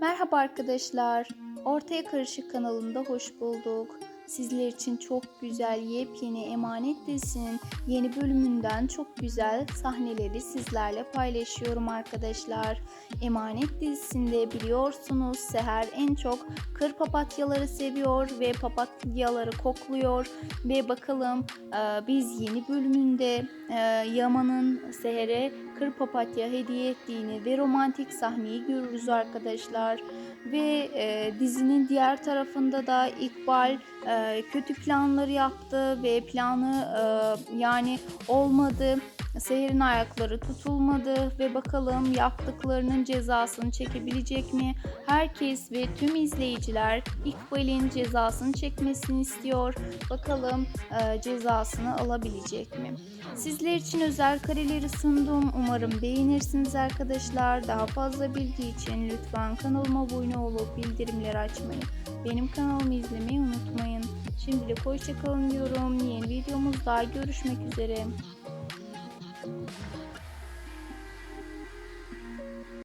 Merhaba arkadaşlar. Ortaya Karışık kanalında hoş bulduk. Sizler için çok güzel yepyeni Emanet dizisinin yeni bölümünden çok güzel sahneleri sizlerle paylaşıyorum arkadaşlar. Emanet dizisinde biliyorsunuz Seher en çok kır papatyaları seviyor ve papatyaları kokluyor ve bakalım e, biz yeni bölümünde e, Yaman'ın Seher'e kır papatya hediye ettiğini ve romantik sahneyi görürüz arkadaşlar. Ve e, dizinin diğer tarafında da İkbal e, kötü planları yaptı ve planı e, yani olmadı. Seher'in ayakları tutulmadı ve bakalım yaptıklarının cezasını çekebilecek mi? Herkes ve tüm izleyiciler İkbal'in cezasını çekmesini istiyor. Bakalım e, cezasını alabilecek mi? Sizler için özel kareleri sundum. Umarım beğenirsiniz arkadaşlar. Daha fazla bilgi için lütfen kanalıma abone olup bildirimleri açmayı, benim kanalımı izlemeyi unutmayın. Şimdilik hoşçakalın diyorum. Yeni videomuzda görüşmek üzere. Thank you.